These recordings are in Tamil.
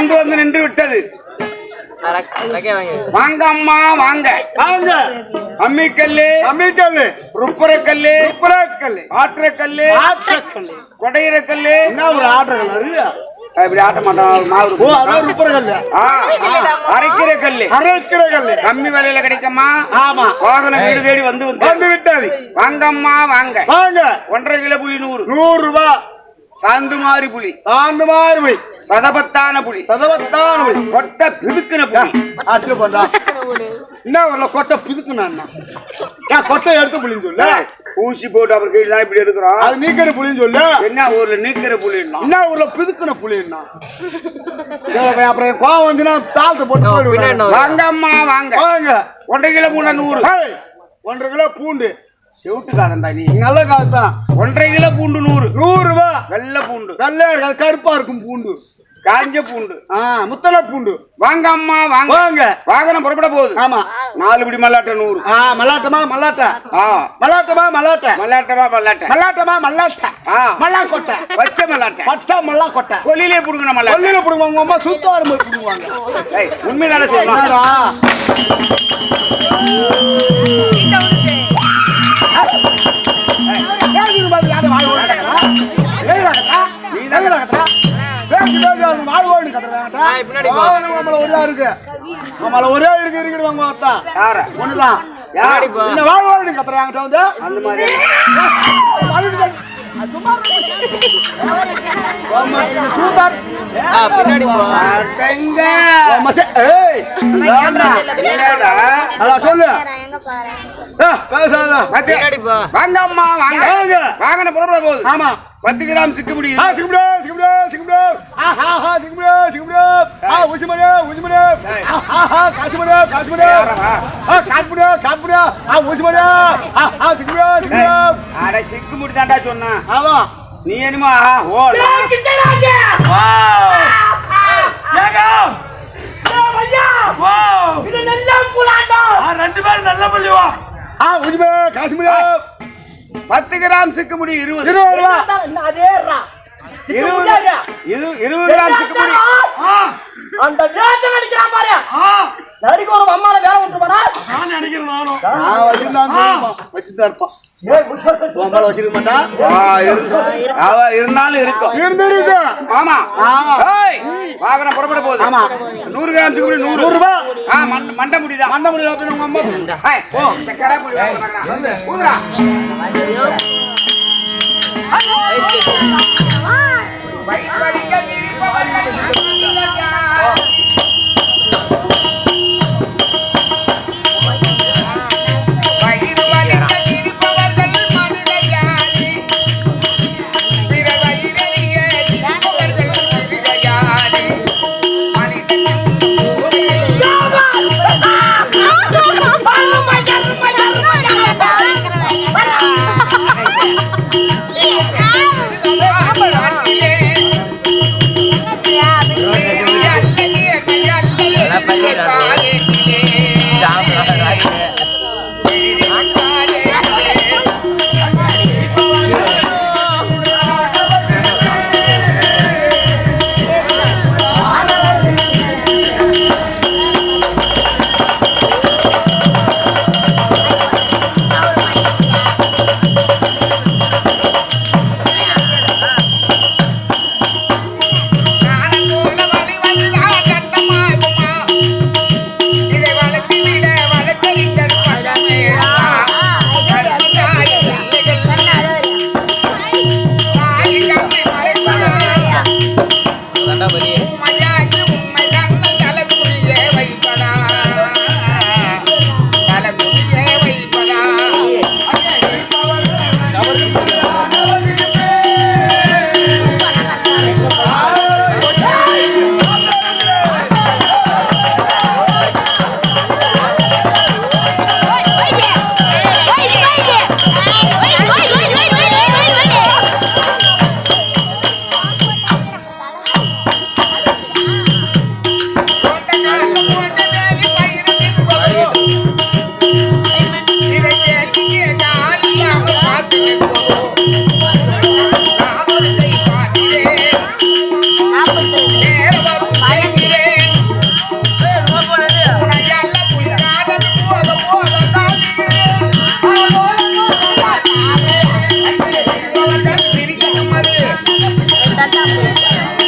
வாகனம் வந்து நின்று விட்டது. வாங்கி. வாங்க அம்மா வாங்க. வாங்க. அம்மிக்கல்லு அம்மிக்கல்லு. ருப்புரக்கல்லு உப்புரக்கல்லு ஆற்றக்கல்லு ஆற்றக்கல்லு. கொடையிறக்கல்லு என்ன ஒரு ஆற்றக்கல்லு இப்படி ஆட்ட அரைக்கிற கல்லு அரைக்கிற கல்லு கம்மி விலையில கிடைக்குமா? ஆமா. வாகனம் வீடு தேடி வந்து வந்து வந்து விட்டாது. வாங்கம்மா வாங்க. வாங்க. ஒன்றரை கிலோ புளி நூறு. நூறு ரூபாய் சாந்துமாரி புளி அந்த மாதிரி போய் சதபத்தான புளி சதவத்தான் போய் கொட்டை பிதுக்குன பண்ணா என்ன வரல கொட்டை பிதுக்குனா ஏன் கொட்டை எடுத்து புளின்னு சொல்லு. ஊசி போட்டு அப்புறம் கீழே தான் இப்படி எடுக்கிறோம் அது நீக்கிற புளின்னு சொல்லு. என்ன ஊர்ல நீக்கிற புளின்னா? என்ன ஊர்ல பிதுக்குன புளின்னா. அப்புறம் கோவம் வந்துன்னா தாளத்தை போட்டு? வாங்கம்மா வாங்க. வாங்க. ஒன்றரை கிலோ பூண்டை நூறு. ஒன்றரை கிலோ பூண்டு. செவிட்டுக்காதண்டா நீ. நல்ல காசு தான் ஒன்றரை கிலோ பூண்டு நூறு. நூறு வெள்ளை பூண்டு. இருக்காது கருப்பா இருக்கும் பூண்டு. காஞ்ச பூண்டு. ஆ முத்தலை பூண்டு. வாங்க அம்மா வாங்க. வாங்க. வாகனம் புறப்பட போகுது. ஆமா. நாலு படி மல்லாட்டை நூறு. ஆ மல்லாட்டமா மல்லாட்ட. ஆ. மல்லாட்டமா மல்லாட்ட. மல்லாட்டமா மல்லாட்டை. மல்லாட்டமா மல்லாட்ட. ஆ. மல்லா கொட்டை பச்சை மல்லாட்டை. பட்டா மல்லா கொட்டை கொல்லிலே புடுங்கின மல்லாட்டை. கொல்லில புடுங்க உங்க அம்மா சுத்த வரும்போது புடுங்குவாங்க. ஏய் நம்மள ஒரே இருக்கு இருக்குது வாங்க பார்த்தா ஒண்ணுதான் ஓடுன்னு கத்துறாங்க வந்து. அந்த மாதிரி. சூப்பர் பின்னாடி சொல்லு பேசாத போ. வாங்க அம்மா வாங்க வாங்க. வாகனம் புறப்பட போகுது ஆமா பத்து கிராம் சிக்கு முடி ஆ சிக்குமுடே சிக்குமுடே சிக்குமுடே ஆஹா ஆஹா சிக்குமுடே சிக்குமுடே ஆ உசிமடே உசிமடே ஆஹா காசுமடே காசுமடே ஆ காசுமடே காசுமடே ஆ உசிமடே ஆ ஆ சிக்குமுடே சிக்குமுடே அட சிக்கு முடி தாண்டா சொன்னா. ஆமா. நீ என்னமோ ஆஹா, ஓ ஆ உசிமே காசுமடே பத்து கிராம் சிக்கு முடி இருபது. இருபது ரூபா. இருபது இரு- இருபது கிராம் சிக்கு முடி. அந்த வேட்டம் அடிக்கிறான் பாரு. நடிக்க ஒரு அம்மால வேலை விட்டுருப்பானா நான் வச்சிருந்தான் வச்சுதான் இருப்பான் இரு- அவ இருந்தாலும் இருக்கும். இருந்திருக்கு. ஆமா. ஆமா. வாகனம் புறப்பட போகுது. ஆமா. நூறு கிராம் சிக்கு முடி நூறு ரூபாய் ஆ மண்ட- மண்டை முடிதான் மண்ட முடியல அப்படின்னு உங்க அம்மா ஏய், போ, இந்த கடை போய் வாங்க. ஊதுடா. வயிறு টাকা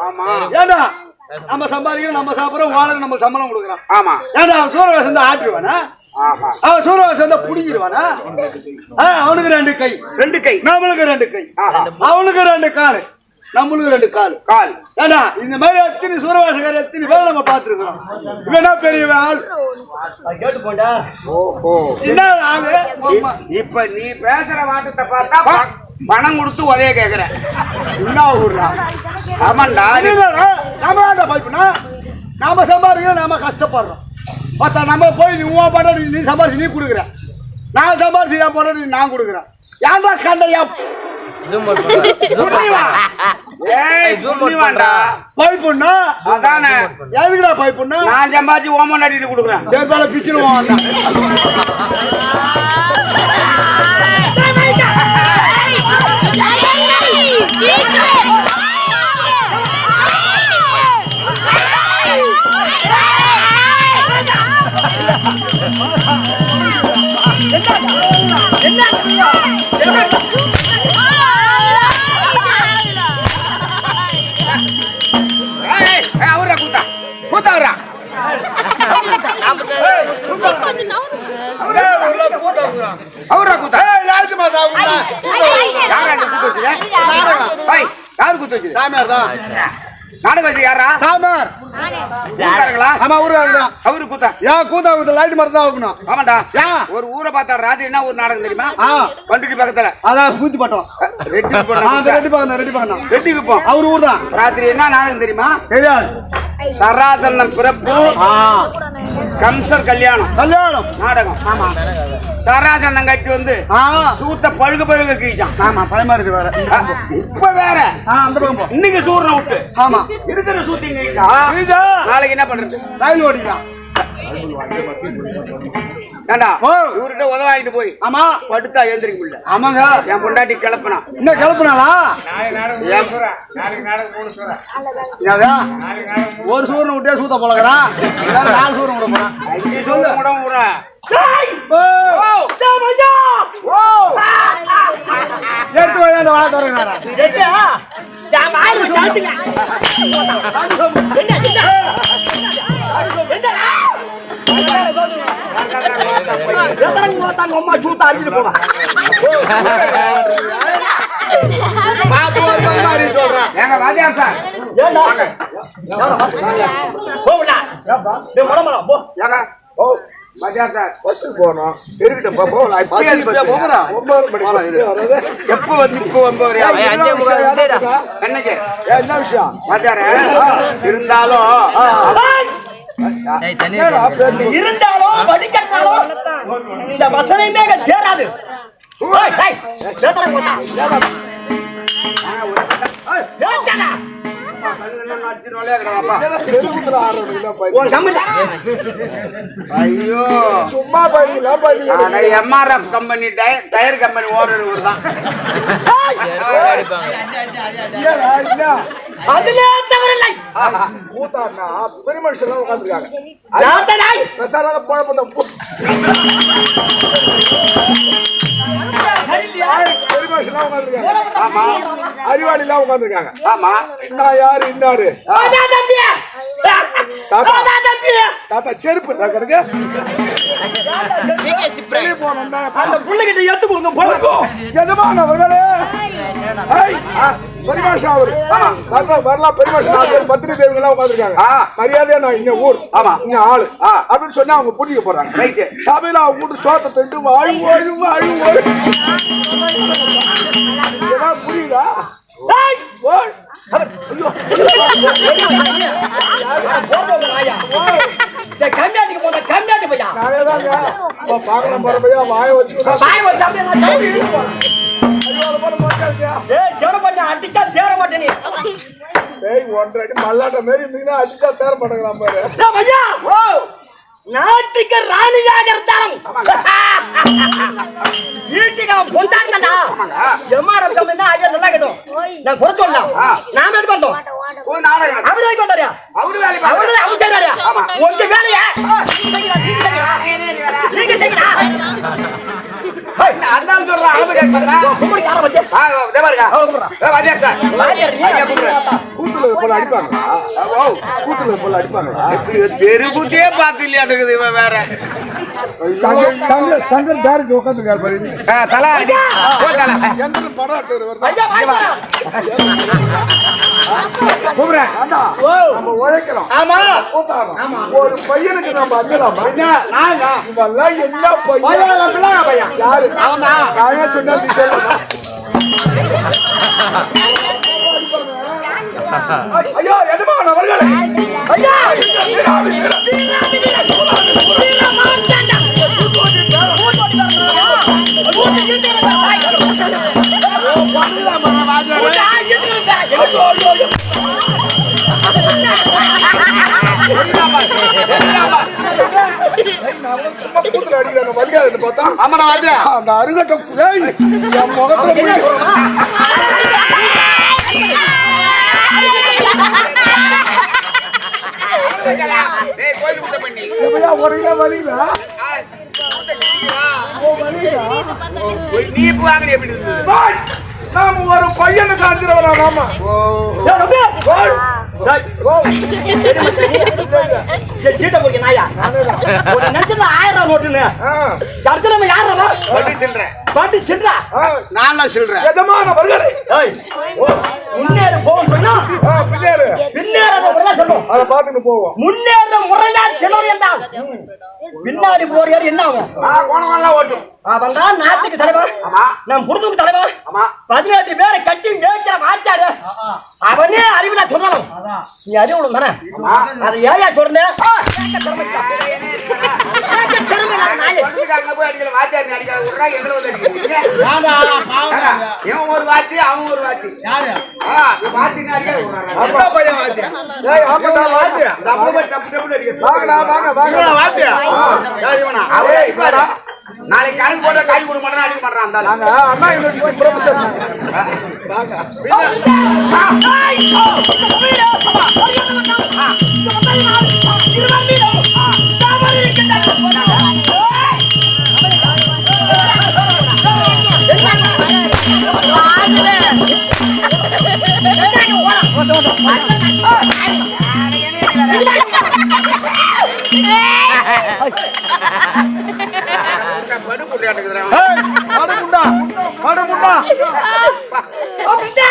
ஆமா. ஏண்டா? நம்ம சம்பாதிக்கிறோம் நம்ம சாப்பிடுறோம் ஓனருக்கு நம்ம சம்பளம் கொடுக்குறோம் ஆமா. ஏண்டா அவன் சூரியவாசம் தான் ஆட்டுவானா அவன் சூரியவாசம் தான் புடிங்கிடுவானா? அவனுக்கு ரெண்டு கை. ரெண்டு கை. நம்மளுக்கு ரெண்டு கை. அவனுக்கு ரெண்டு காலு. நம்மளுக்கு ரெண்டு காலு. கால். ஏண்டா இந்த மாதிரி எத்தனை சூரியவாசகர் எத்தனை பேர் நம்ம பார்த்துருக்கோம் இவனா பெரிய ஆள் கேட்டு போண்டா ஓஹோ. என்ன ஆளு? இப்ப நீ பேசுற வாட்டத்தை பார்த்தா பணம் கொடுத்து உதய கேக்குற என்ன ஊர்ரா ஆமாண்டா நீ- நாம ஏன்டா பயப்படா நாம சம்பாதிக்கிறோம் நாம கஷ்டப்படுறோம். பார்த்தா நம்ம போய் நீ உன் படம் நீ சம்பாதிச்சு நீ கொடுக்குற. நான் சம்பாதிச்சு என் படம் நான் கொடுக்குறேன். ஏன்டா கண்டையா ஜூம் அவுட் பண்றா புண்ணியவான்டா. பயப்படனா அதானே எதுக்குடா பயப்படனா நான் சம்பாதிச்சு ஓமன் அடிட்டு கொடுக்குறேன் பிச்சிருவான் ஏய், அவர்ரா கூத்தா யாரா கூத்து கூத்து வச்சது சாமியார் தான் நாடகம் யாரா சாமியார் ஆமா அவரு கூத்தா ஏன் கூத்தா கூத்த லைட் மரம் தான் வைக்கணும் ஆமாண்டா ஏன்? ஒரு ஊரை பார்த்தா ராத்திரி என்ன ஒரு நாடகம் தெரியுமா ஆ பண்டுட்டி பக்கத்துல அதான் பூத்தி பட்டம் ரெட்டி அந்த ரெட்டி பக்கம் ரெட்டி பக்கம் ரெட்டி அவர் ஊர் தான் ராத்திரி என்ன நாடகம் தெரியுமா தெரியாது சராசனம் பிறப்பு. கம்சர் கல்யாணம். கல்யாணம். நாடகம். ஆமா. சராசனம் கட்டி வந்து சூத்த பழுகு பழுகு கீச்சான். ஆமா பயமா இருக்கு வேற இப்ப வேற. இன்னைக்கு சூரனை விட்டு. ஆமா. இருக்கிற புரியுதா? நாளைக்கு என்ன பண்றது? ரயில் ஓடிக்கலாம். ஏண்டா? ஓ. இவர்கிட்ட உதவாங்கிட்டு போய். ஆமா. படுத்தா எழுந்திரிக்க முடியல. ஆமாங்க. என் பொண்டாட்டி கிளப்பினா. இன்னும் கிளப்புனாளா? ஒரு சூரனை விட்டே சூத்த பழகிறான் நாலு சூரன் விட போறான் எடுத்து போய் அந்த வாழை தொடங்கினாரா பார்த்து போனோம் எப்ப வந்து. என்னக்கு என்ன விஷயம் இருந்தாலும். இருந்தாலும் வடிகட்டாலும் இந்த வசனமே தேராது போட்டா. ஐயோ. சும்மா MRF company tyre company owner தான். செருப்பால அடிப்பாங்க அதிலே தவறில்லை கூத்தாடினா பெரிய மனுஷன் உட்காந்துருக்காங்க நாட்டனாய். பிரசாதான குழப்பம் சரியில்லையா? பெரிய மனுஷன் உட்காந்துருக்காங்க ஆமா. அறிவாளி எல்லாம் உட்காந்துருக்காங்க ஆமா. நான் யாரு இன்னாரு. தாத்தா. தாத்தா. செருப்பு சிப்ரே வெளியே போனோம்னா அந்த புள்ளைகிட்ட எடுத்து கொடுங்க போங்க எஜமானவர்களே ஏய், பெரிய மனுஷன் அவரு. தாத்தா வரலாம் பெரிய மனுஷன் நாலு பேர் பத்திரி தேவங்க எல்லாம் உட்காந்துருக்காங்க ஆ. மரியாதையா நான் இங்க ஊர் ஆமா. இங்க ஆளு. அப்படின்னு சொன்னா அவங்க புரிஞ்சுக்க போறாங்க. ரைட்டு. சபையில அவங்க வீட்டு சோத்தை திண்டு வாழு வாழு வாழு இதெல்லாம் புரியுதா? கம்மியாட்டுக்கு போன கம்மியாட்டு பையா? அப்ப பார்க்கலாம் போறப்பையா வாய வச்சு பாய் வச்சு அடிச்சா தேற மாட்டே நீ. டேய் ஒன்றரை மல்லாட்ட மாதிரி இருந்தீங்கன்னா அடிச்சா தேர மாட்டேங்கிறான் பாரு. நாட்டுக்கு ராணியாக இருந்தாலும். வீட்டுக்கு அவன் பொண்டாங்கடா எம்மார சொன்னா ஐயா நல்லா கேட்டோம். நான் குறை சொல்லலாம் நாம எதுக்கு வந்தோம் அவரு வரைக்கும் அவரு வேலை அவரு அவரு செய்யறாரியா உங்க வேலையா? நீங்க செய்யறா சார். ஐயா, கூப்பிடுறேன். கூத்துல போல அடிப்பாங்களா ஓ, கூத்துல போல அடிப்பாங்களா தெருக்கூத்தையே பார்த்து இல்லையாட்டுக்குது இவன் வேற. சங்கர் உட்காந்துருக்காரு பாரு தலை படம்? கூப்பிடுறேன். நம்ம உழைக்கிறோம் ஆமா. ஒரு பையனுக்கு நம்ம என்ன பையன். யாரு சொன்னா அவர்களே ஐயா கூத்துல அடிக்கிறாங்க வலிக்காதுன்னு பார்த்தா ஆமாடா, வாத்தியார். அந்த அருகட்டம் ஏய், என் முகத்துல போய் டேய், கோயில் குட்டை பண்ணி. எப்படியா உடனே வலிங்களா ஒரு நீப்பு வாங்குறது எப்படி நாம ஒரு பையனுக்கு அஞ்சிரவனா நாம சீட்டை போடுங்க, நாயா. நினைச்சது ஆயிரம் நோட்டுன்னு. நம்ம யார். பாட்டி சில்லா. ஆ, நான் ஏய், ஓ, முன்னேறு போகும் சொன்னா, ஆ, பின்னாரு பின்னேற முறையா சொல்லும். அதை பார்த்துட்டு போவோம் முன்னேற முறையா என்றால், பின்னாடி போறியாரு என்ன ஆகும் ஓட்டும். அவன் தான் நாட்டுக்கு தலைவன் ஆமா. நம் குடும்பத்துக்கு தலைவன் ஆமா. பதினெட்டு பேரை கட்டி மேய்க்கிற வாச்சாரு அவனே அறிவில சொன்னாலும் நீ அறிவுள்ள தானே? அது ஏயா சொல்றேன் ஒரு வாத்தி, அவன் ஒரு வாத்தி. வாத்தியா? நாளைக்கு கணக்கு போட்டா காய் கொடுக்க மாட்டான் அடிக்க மாட்டான் அந்த. நாங்க அண்ணா யூனிவர்சிட்டி ப்ரொஃபசர் படு அடமுண்டா அடமுண்டா வந்து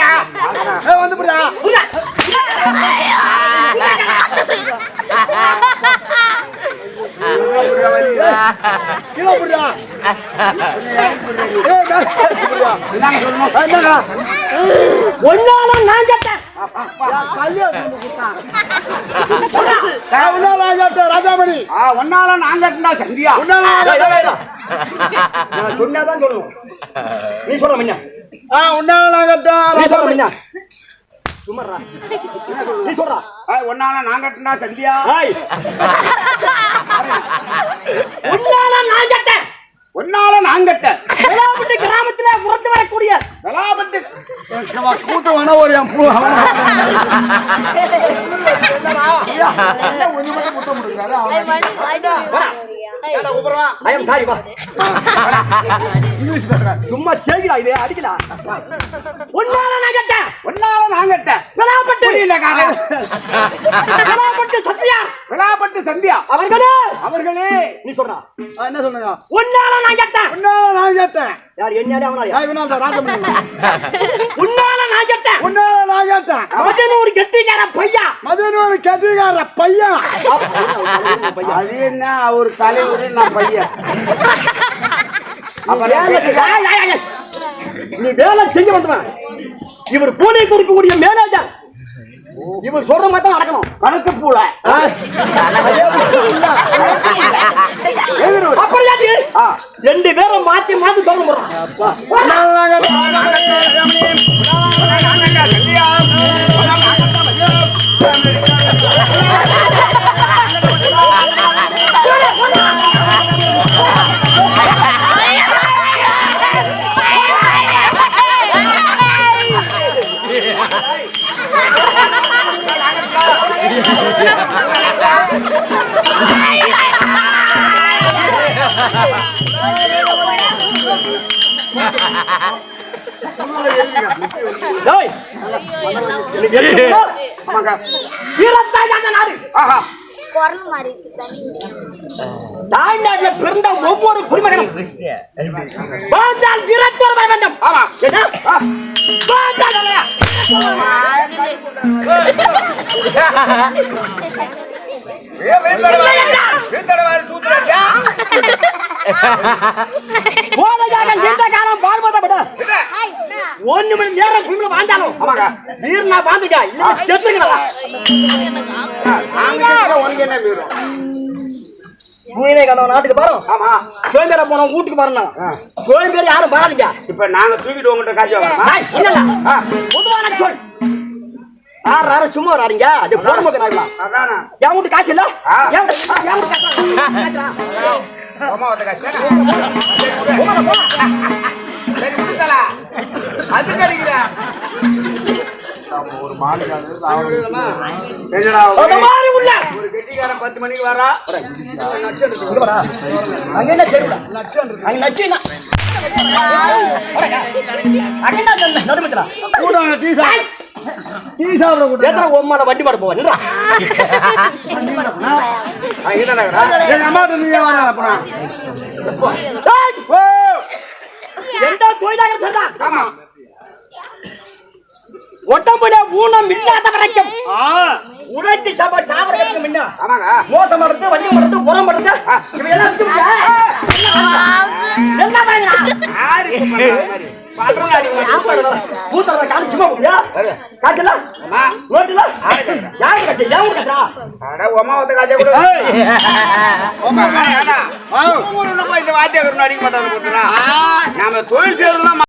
புரியா வந்து புரியா கீழே புரியா ஒன்னாலும் நான் கேட்டேன் ராஜாமணி. ஆ, ஒன்னால நான் கட்டினா சந்தியா. நான் சொன்னாதான் சொல்லணும் நீ சொல்ற முன்ன. ஒன்னால நான் கட்டினா சந்தியா? ஏய். உன்னால நான் கேட்டேன். ஒன்னால நான் கட்ட விளாபட்டு கிராமத்துல புறத்து வரக்கூடிய. வெளாபட்டு. கூட்டம் வேணா ஒரு என் பூ ஐ எம் சாரி சும்மா செய்கிறா இது அடிக்கலா? உன்னால நான் கேட்டேன். ஒன்னால நான் கட்ட விளாபட்டு புரியல காக விளாபட்டு சத்யா. சந்தியா அவர்களே. அவர்களே. நீ சொல்றா. என்ன சொன்னீங்க உன்னால நான் கேட்டேன். உன்னால நான் கேட்டேன். யார் என்னையாலே அவனாலே? இவனால தான் ராஜாமணி. உன்னால நான் கேட்டேன். உன்னால நான் கேட்டேன். மதனூர் கெட்டிக்கார பையா. மதுனூர் கட்டிகார பையன் அது என்ன அவர் தலைவர் நான் பையன். நீ வேலை செய்ய வந்தவன். இவர் பூனை கொடுக்கக்கூடிய மேனேஜர். இவர் சொல்ற மாதிரி தான் நடக்கணும். கணக்கு பூல. அப்படியாச்சு ரெண்டு பேரும் மாத்தி மாத்தி சொல்ல தாய்நாட்டில் பிறந்த ஒவ்வொரு குடிமகனும் வாழ்ந்தால் வீரத்தோடு வர வேண்டும். ஆமா? போதையாக நீண்ட காலம் மணி நேரம் குடும்பம் வாழ்ந்தாலும் ஆமாங்க. வீரனா வாழ்ந்துட்டா இல்ல உனக்கு என்ன மீறும் நாட்டுக்கு ஆமா கோயம்பேர போனோம் வீட்டுக்கு போறோம் கோயம்பேர் யாரும் வாழாதீங்க இப்ப நாங்க தூக்கிட்டு உங்ககிட்ட காசு வாங்கலாமா சொல் யாரும் சும்மா வராதீங்க அது என் வீட்டு காசு இல்ல அது கிடைக்கிறா ஒரு மாதிரி உள்ள. ஒரு கெட்டிக்காரன் பத்து மணிக்கு வரா. அங்க என்ன அங்க வண்டி போவா அம்மாட்ட நீ ஏன் வர அப்புறம் ஏய், ஓ எந்த தொழிலாக ஒட்டம்புல ஊனம் இல்லாத வரைக்கும். உழைத்து சாப்பா சாப்பிடறதுக்கு முன்ன மோசம் படுறது வண்டி படுறது புறம் படுறது இவையெல்லாம். நாம தொழில் செய்யறதுனா